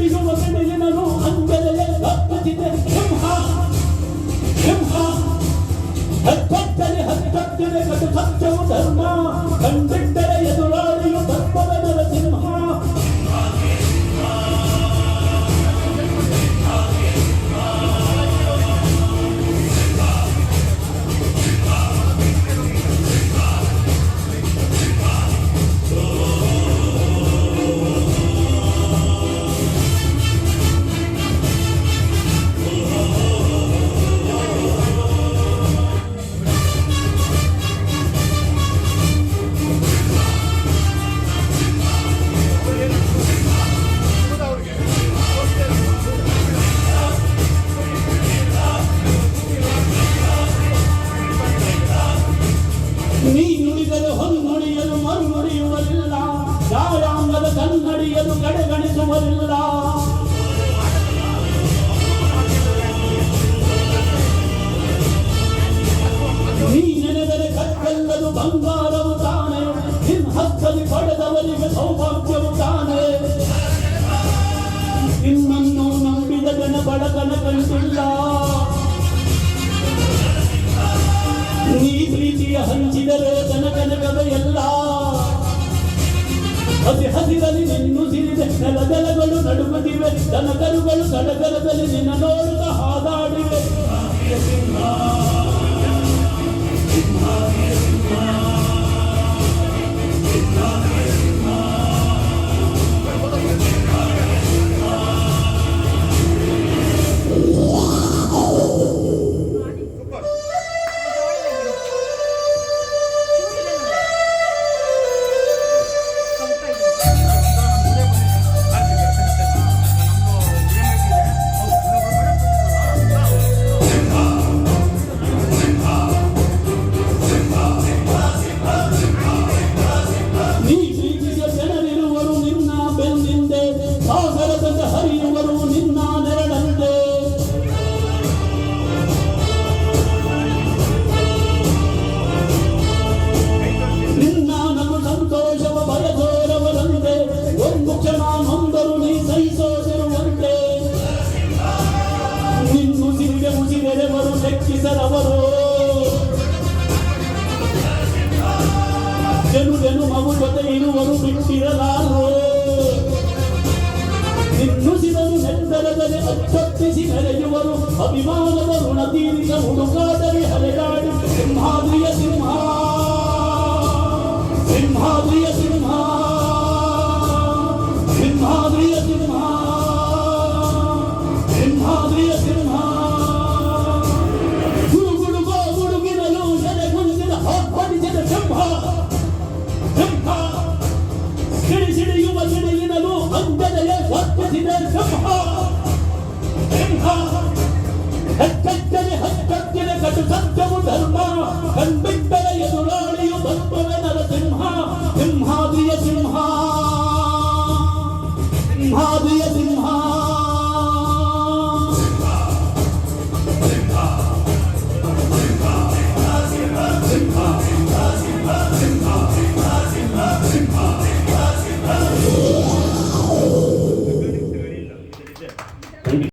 بينهم وبين نوحا بلل الرب امحى امحى هل تقتل هل تقتل قد قتلوا ధర్మ కంబిడ్డల ఎదురాడియు తప్పద నరసిన வருகிறா ನೀ ನೆನೆದರೆ ಬಂಗಾರವು ತಾನೆ, ನಿನ್ನ ಹಕ್ಕಲ್ಲಿ ಪಡೆದವರಿಗೆ ಸೌಭಾಗ್ಯವು ತಾನೆ. ನಿನ್ನನ್ನು ನಂಬಿದ ಜನ ಬಡತನ ಕಂಡಿಲ್ಲ ನೀ ಪ್ರೀತಿಯ ಹಂಚಿದರೆ ತನಕನಕವೇ ಎಲ್ಲ. ಹಸಿ ಹಸಿ ನನ್ನ ಸಡಗರದಲ್ಲಿ ಕಡಗಲದಲ್ಲಿ ನಿನ್ನ ನೋಡುತ್ತಾ ಹಾದಾಡಿವೆ. ಉಸಿರೆರೆವರು ಲೆಕ್ಕಿಸರವರು ಜನು ಜನು ಮಗು ಜೊತೆ ಇರುವರು ಬಿಟ್ಟಿರಲಾರು ನಿನ್ನುಸಿರಲು ನೆತ್ತರದಲ್ಲಿ ಅಚ್ಚೊತ್ತಿಸಿ ಮೆರೆಯುವರು ಅಭಿಮಾನದ ಋಣ ತೀರಿಸ ಹುಡುಕಾಟವಿ ಹಲೆದಾಡಿ ಸಿಂಹಾದ್ರಿಯ ಸಿಂಹ ಸಿಂಹಾದ್ರಿಯ ಸಿಂಹ வந்ததைய சொர்க்கத்திலே செம்ஹா செம்ஹா கட்டத்திலே கட்டத்திலே கட்டு சத்தமும் தர்மா கண்